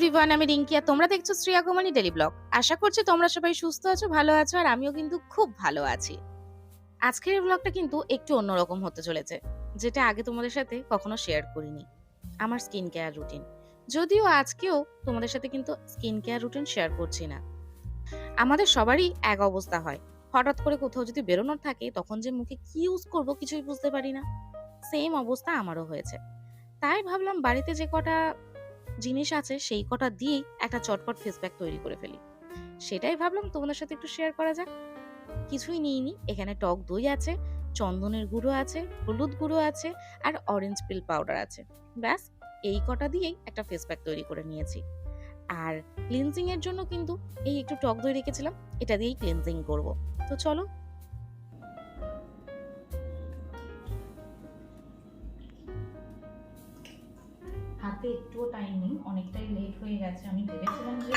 Everyone আমি রিঙ্কি আর তোমরা দেখছ শ্রেয়া কুমারী ডেলি ব্লগ আশা করছি তোমরা সবাই সুস্থ আছো, ভালো আছো, আর আমিও কিন্তু খুব ভালো আছি। আজকের ব্লগটা কিন্তু একটু অন্যরকম হতে চলেছে, যেটা আগে তোমাদের সাথে কখনো শেয়ার করিনি। আমার স্কিন কেয়ার রুটিন যদিও আজকেও তোমাদের সাথে কিন্তু স্কিন কেয়ার রুটিন শেয়ার করছি না। আমাদের সবারই এক অবস্থা হয়। হঠাৎ করে কোথাও যদি বেরোনোর থাকে, তখন যে মুখে কি ইউজ করব কিছুই বুঝতে পারি না। সেম অবস্থা আমারও হয়েছে। তাই ভাবলাম বাড়িতে যে কটা জিনিস আছে সেই কটা দিয়েই একটা চটপট ফেস প্যাক তৈরি করে ফেলি। সেটাই ভাবলাম তোমাদের সাথে একটু শেয়ার করা যাক। কিছুই নিইনি, এখানে টক দই আছে, চন্দনের গুঁড়ো আছে, হলুদ গুঁড়ো আছে, আর অরেঞ্জ পিল পাউডার আছে। ব্যাস, এই কটা দিয়েই একটা ফেস প্যাক তৈরি করে নিয়েছি। আর ক্লিনজিং এর জন্য কিন্তু এই একটু টক দই রেখেছিলাম, এটা দিয়েই ক্লিনজিং করব। তো চলো একটুও টাইম নেই, অনেকটাই লেট হয়ে গেছে। আমি ভেবেছিলাম যে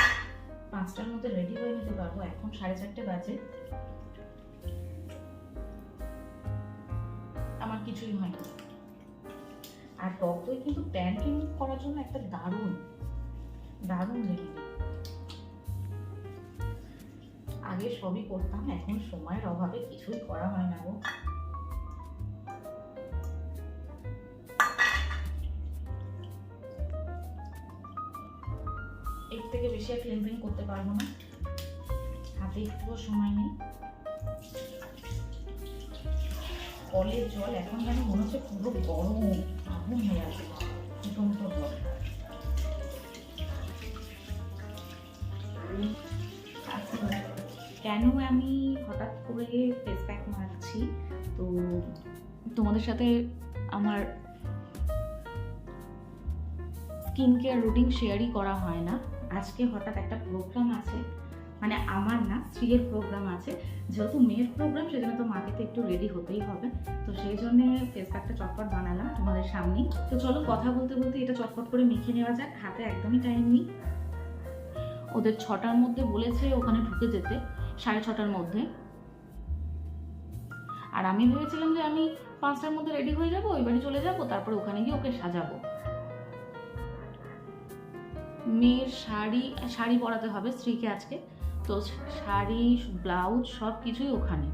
পাঁচটার মধ্যে রেডি হয়ে নিতে পারব, এখন সাড়ে চারটে বাজে। আমার কিছুই হয়নি। আর টক দই কিন্তু ট্যান রিমুভ করার জন্য একটা দারুণ দারুণ রেমেডি আগে সবই করতাম, এখন সময়ের অভাবে কিছুই করা হয় না গো। এর থেকে বেশি আর ক্লিনজিং করতে পারব না। হাতে একটুও সময় নেই। কলের জল এখন যেন মনে হচ্ছে পুরো গরম আগুন হয়ে আছে। ফুটন্ত জল আচ্ছা, কেন আমি হঠাৎ করে ফেস প্যাক মারছি? তো তোমাদের সাথে আমার স্কিন কেয়ার রুটিন শেয়ারই করা হয় না। আজকে হঠাৎ একটা প্রোগ্রাম আছে মানে আমার না স্ত্রীর প্রোগ্রাম আছে। যেহেতু মেয়ের প্রোগ্রাম সেজন্য তো মাকে তো একটু রেডি হতেই হবে। তো সেই জন্যে ফেস প্যাকটা চটপট বানালাম তোমাদের সামনেই তো চলো কথা বলতে বলতে এটা চটপট করে মেখে নেওয়া যাক। হাতে একদমই টাইম নেই। ওদের ছটার মধ্যে বলেছে ওখানে ঢুকে যেতে, সাড়ে ছটার মধ্যে। আর আমি ভেবেছিলাম যে আমি পাঁচটার মধ্যে রেডি হয়ে যাব, ওই বাড়ি চলে যাব, তারপরে ওখানে গিয়ে ওকে সাজাবো। মেয়ের শাড়ি শাড়ি পরাতে হবে স্ত্রীকে আজকে। তো শাড়ি ব্লাউজ সব কিছুই ওখানে।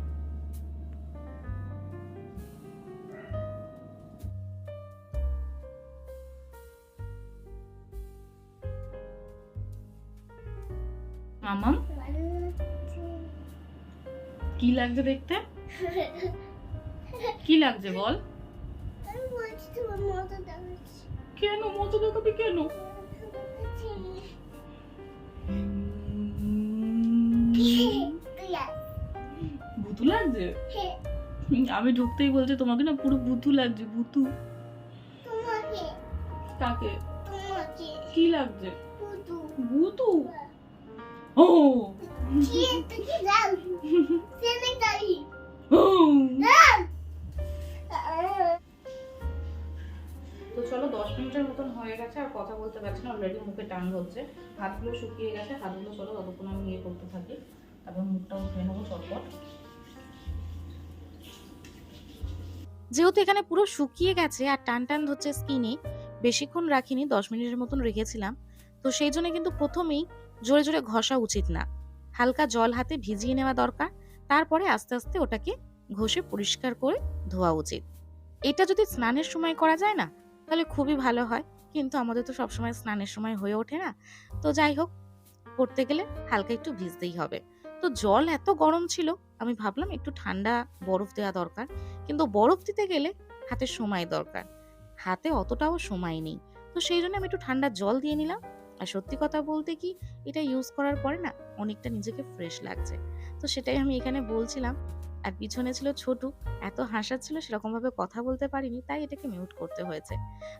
মামাম কি লাগছে দেখতে? কি লাগছে বল? কেন? মতো দেখাবি কেন? ভুতু লাগছে? আমি ঢুকতেই বলছি, তোমাকে না পুরো ভুতু লাগছে, ভুতু। কাকে? কি লাগছে? ভুতু। ও। মিনিটের মতন হয়ে গেছে আর কথা বলতে পারছি না অলরেডি মুখে টান ধরছে। হাতগুলো শুকিয়ে গেছে, হাতগুলো চলো ততক্ষণ আমি ইয়ে করতে থাকি। তারপর মুখটা উঠে নেব চটপট। যেহেতু এখানে পুরো শুকিয়ে গেছে আর টান টান ধরছে স্কিনে, বেশিক্ষণ রাখিনি, দশ মিনিটের মতন রেখেছিলাম। তো সেই জন্য কিন্তু প্রথমেই জোরে জোরে ঘষা উচিত না। হালকা জল হাতে ভিজিয়ে নেওয়া দরকার। তারপরে আস্তে আস্তে ওটাকে ঘষে পরিষ্কার করে ধোয়া উচিত। এটা যদি স্নানের সময় করা যায় না তাহলে খুবই ভালো হয়। কিন্তু আমাদের তো সবসময় স্নানের সময় হয়ে ওঠে না। তো যাই হোক, করতে গেলে হালকা একটু ভিজতেই হবে। তো জল এত গরম ছিল, আমি ভাবলাম একটু ঠান্ডা বরফ দেওয়া দরকার। কিন্তু বরফ দিতে গেলে হাতে সময় দরকার। হাতে অতটাও সময় নেই। তো সেই জন্য আমি একটু ঠান্ডা জল দিয়ে নিলাম। আর সত্যি কথা বলতে কি, এটা ইউজ করার পরে না অনেকটা নিজেকে ফ্রেশ লাগছে। তো সেটাই আমি এখানে বলছিলাম। আর পিছনে ছিল ছোটু। এত হাসাচ্ছিল সেরকম ভাবে কথা বলতে পারিনি, তাই এটাকে মিউট করতে হয়েছে।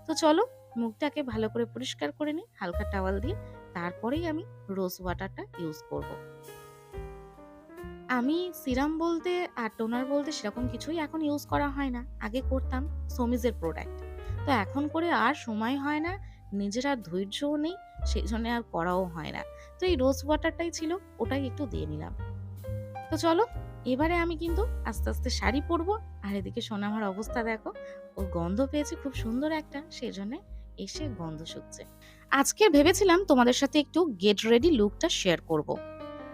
তো চলো, মুখটাকে ভালো করে পরিষ্কার করে নিই, হালকা টাওয়াল দিয়ে। তারপরেই আমি রোজ ওয়াটারটা ইউজ করব। আমি সিরাম বলতে আর টোনার বলতে সেরকম কিছুই এখন ইউজ করা হয় না। আগে করতাম সোমিজের প্রোডাক্ট তো এখন করে আর সময় হয় না, নিজের আর ধৈর্যও নেই, সেই জন্য আর করাও হয় না। তো এই রোজ ওয়াটারটাই ছিল, ওটাই একটু দিয়ে নিলাম। তো চলো এবারে আমি কিন্তু আস্তে আস্তে শাড়ি পরবো। আর এদিকে সোনামার অবস্থা দেখো, ও গন্ধ পেয়েছে খুব সুন্দর একটা সেই জন্য এসে গন্ধ শুকছে। আজকে ভেবেছিলাম তোমাদের সাথে একটু গেট রেডি লুকটা শেয়ার করব।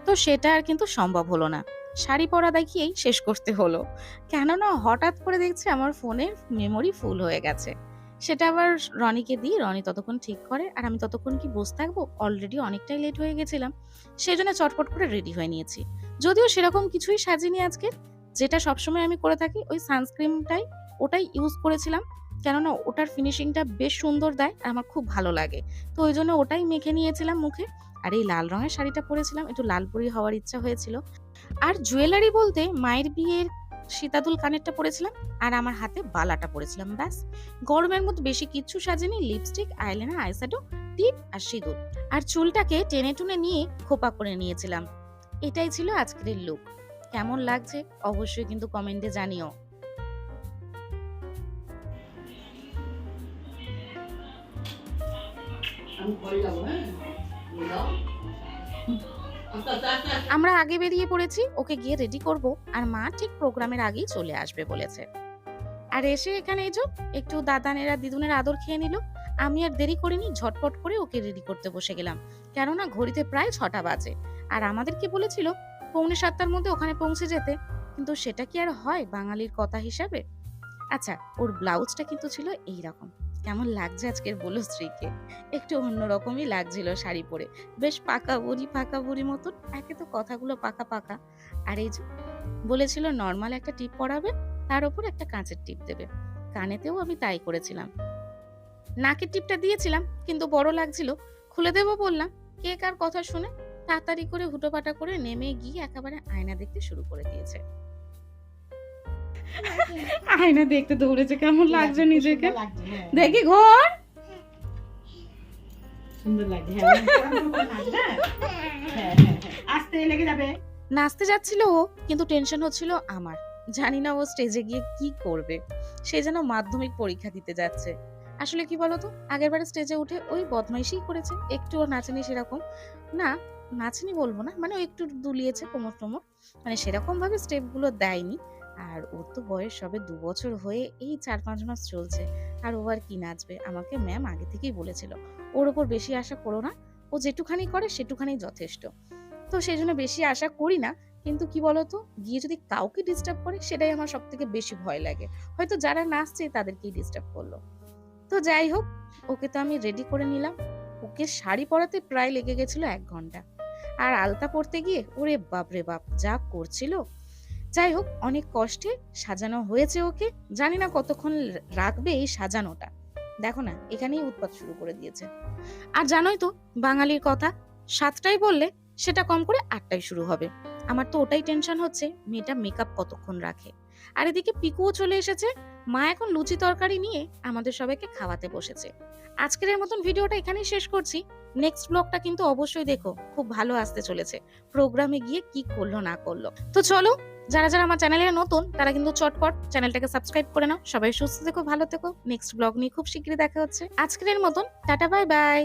তো সেটা আর কিন্তু সম্ভব হলো না। শাড়ি পরা দেখিয়েই শেষ করতে হলো। কেননা হঠাৎ করে দেখছি আমার ফোনের মেমোরি ফুল হয়ে গেছে। সেটা আবার রনিকে দিই, রনি ততক্ষণ ঠিক করে, আর আমি ততক্ষণ কি বসে থাকব? অলরেডি অনেকটাই লেট হয়ে গেছিলাম। সেই জন্য চটপট করে রেডি হয়ে নিয়েছি। যদিও সেরকম কিছুই সাজিনি আজকে। যেটা সবসময় আমি করে থাকি, ওই সানস্ক্রিনটাই ওটাই ইউজ করেছিলাম। কেননা ওটার ফিনিশিংটা বেশ সুন্দর দেয়, আর আমার খুব ভালো লাগে। তো ওই জন্য ওটাই মেখে নিয়েছিলাম মুখে। আর এই লাল রঙের শাড়িটা পরেছিলাম, একটু লালপুরি হওয়ার ইচ্ছা হয়েছিল। আর জুয়েলারি বলতে মায়ের বিয়ের সীতাদুল কানেরটা পরেছিলাম আর আমার হাতে বালাটা পরেছিলাম, ব্যাস। গরমের মধ্যে বেশি কিচ্ছু সাজেনি লিপস্টিক আইলাইনার আইশ্যাডো টিপ আর সিঁদুর। আর চুলটাকে টেনে টুনে নিয়ে খোপা করে নিয়েছিলাম। এটাই ছিল আজকের লুক কেমন লাগছে অবশ্যই কিন্তু কমেন্টে জানিও। আমি ঘরে যাব হ্যাঁ? আমরা আগে বেরিয়ে পড়েছি, ওকে গিয়ে রেডি করব। আর মা ঠিক প্রোগ্রামের আগেই চলে আসবে বলেছে। আর এসে এখানে যে একটু দাদানেরা, দিদুনের আদর খেয়ে নিল। আমি আর দেরি করিনি, ঝটপট করে ওকে রেডি করতে বসে গেলাম। কেননা ঘড়িতে প্রায় ছটা বাজে। আর আমাদেরকে বলেছিল, পৌনে সাতটার মধ্যে ওখানে পৌঁছে যেতে। কিন্তু সেটা কি আর হয় বাঙালির কথা হিসাবে? আচ্ছা ওর ব্লাউজটা কিন্তু ছিল এই রকম কেমন লাগছে আজকের বলো স্ত্রীকে? একটু অন্যরকমই লাগছিল শাড়ি পরে। বেশ পাকা বুড়ি পাকা বুড়ি মতন, একে তো কথাগুলো পাকা পাকা। আর এই বলেছিল, নর্মাল একটা টিপ পরাবে, তার উপর একটা কাঁচের টিপ দেবে। কানেতেও আমি তাই করেছিলাম। নাকের টিপটা দিয়েছিলাম, কিন্তু বড় লাগছিল। খুলে দেবো বললাম, কে কার কথা শুনে? তাড়াতাড়ি করে হুটোপাটা করে নেমে গিয়ে একেবারে আয়না দেখতে শুরু করে দিয়েছে। আয়না দেখতে দৌড়েছে কেমন লাগছে নিজেকে? হ্যাঁ। দেখি ঘর। সুন্দর লাগছে হ্যাঁ। হ্যাঁ আস্তে লেগে যাবে। নাচতে যাচ্ছিল ও কিন্তু টেনশন হচ্ছিল আমার। জানি না ও স্টেজে গিয়ে কি করবে। সে যেন মাধ্যমিক পরীক্ষা দিতে যাচ্ছে। আসলে কি বলতো? আগের বারে স্টেজে উঠে ওই বদমাইশই করেছে। একটুও নাচেনি সেরকম। না নাচেনি বলব না মানে ও একটু দুলিয়েছে কোমর টোমর। মানে সেরকম ভাবে স্টেপগুলো দেয়নি। আর ওর তো বয়স সবে দু বছর হয়ে এই চার পাঁচ মাস চলছে। আর ও আর কি নাচবে? আমাকে ম্যাম আগে থেকেই বলেছিল। ওর ওপর বেশি আশা করো না। ও যেটুখানি করে সেটুখানি যথেষ্ট। তো সেই জন্য বেশি আশা করি না। কিন্তু কি বলতো? গিয়ে যদি কাউকে ডিস্টার্ব করে, সেটাই আমার সব থেকে বেশি ভয় লাগে। হয়তো যারা নাচছে, তাদেরকেই ডিস্টার্ব করল। তো যাই হোক, ওকে তো আমি রেডি করে নিলাম। ওকে শাড়ি পরাতে প্রায় লেগে গেছিল এক ঘণ্টা। আর আলতা পরতে গিয়ে, ওরে বাপ রে বাপ, যা করছিল যাই হোক, অনেক কষ্টে সাজানো হয়েছে ওকে। জানি না কতক্ষণ রাখবে এই সাজানোটা। দেখো না, এখানেই উৎপাত শুরু করে দিয়েছে। আর জানোই তো, বাঙালির কথা, সাতটায় বললে সেটা কম করে আটটায় শুরু হবে। আমার তো ওটাই টেনশন হচ্ছে, মেয়েটা মেকআপ কতক্ষণ রাখে। আর এদিকে পিকুও চলে এসেছে, মা এখন লুচি তরকারি নিয়ে আমাদের সবাইকে খাওয়াতে বসেছে। আজকের মতন ভিডিওটা এখানেই শেষ করছি। নেক্সট ব্লগটা কিন্তু অবশ্যই দেখো, খুব ভালো আসতে চলেছে। প্রোগ্রামে গিয়ে কি করল না করল। তো চলো যারা যারা আমার চ্যানেলে নতুন, তারা কিন্তু চটপট চ্যানেলটাকে সাবস্ক্রাইব করে নাও। সবাই সুস্থ থেকো, ভালো থেকো। নেক্সট ব্লগ নিয়ে খুব শীঘ্রই দেখা হচ্ছে। আজকের মতন, টাটা বাই বাই